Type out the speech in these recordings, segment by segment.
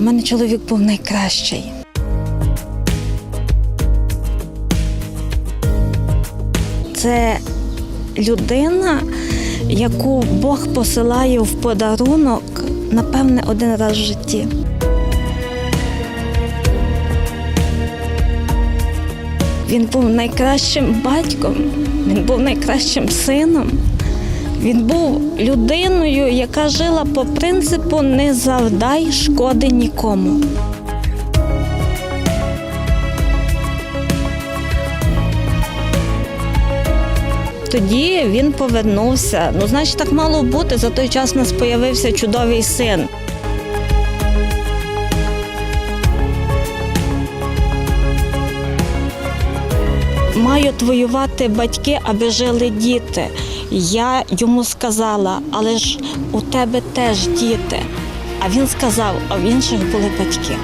У мене чоловік був найкращий. Це людина, яку Бог посилає в подарунок, напевне, один раз в житті. Він був найкращим батьком, він був найкращим сином. Він був людиною, яка жила по принципу не завдай шкоди нікому. Тоді він повернувся. Ну, значить, так мало бути. За той час у нас появився чудовий син. Мають воювати батьки, аби жили діти. Я йому сказала, але ж у тебе теж діти. А він сказав, а в інших були батьки.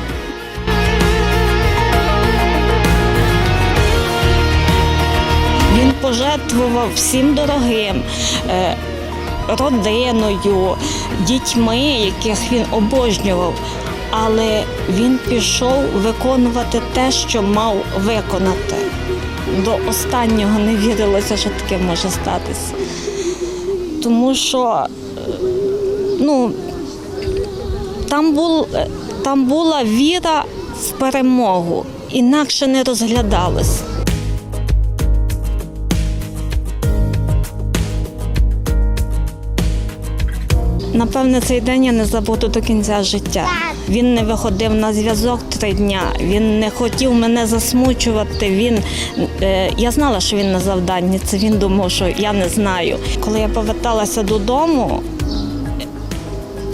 Він пожертвував всім дорогим. е, Родиною, дітьми, яких він обожнював, але він пішов виконувати те, що мав виконати. До останнього не вірилося, що таке може статися. Тому що е, ну, там, був, е, там була віра в перемогу, інакше не розглядалось. Напевне, цей день я не забуду до кінця життя. Він не виходив на зв'язок три дня. Він не хотів мене засмучувати. Він е, я знала, що він на завданні. Це він думав, що я не знаю. Коли я поверталася додому,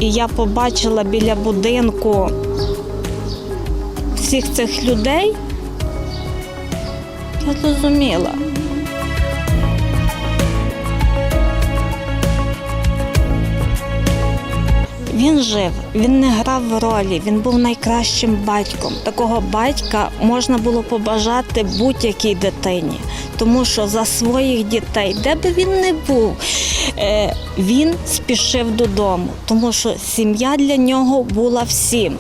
і я побачила біля будинку всіх цих людей, я зрозуміла. Він жив, він не грав в ролі, він був найкращим батьком. Такого батька можна було побажати будь-якій дитині, тому що за своїх дітей, де би він не був, е, він спішив додому, тому що сім'я для нього була всім.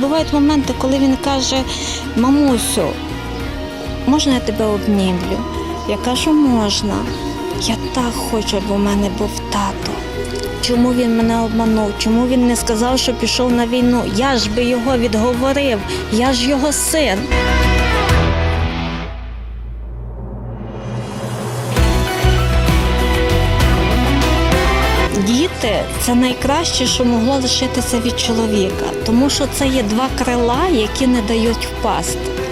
Бувають моменти, коли він каже: мамусю, можна я тебе обнімлю? Я кажу, можна. Я так хочу, щоб у мене був тато. Чому він мене обманув? Чому він не сказав, що пішов на війну? Я ж би його відговорив, я ж його син. Діти це найкраще, що могло лишитися від чоловіка, тому що це є два крила, які не дають впасти.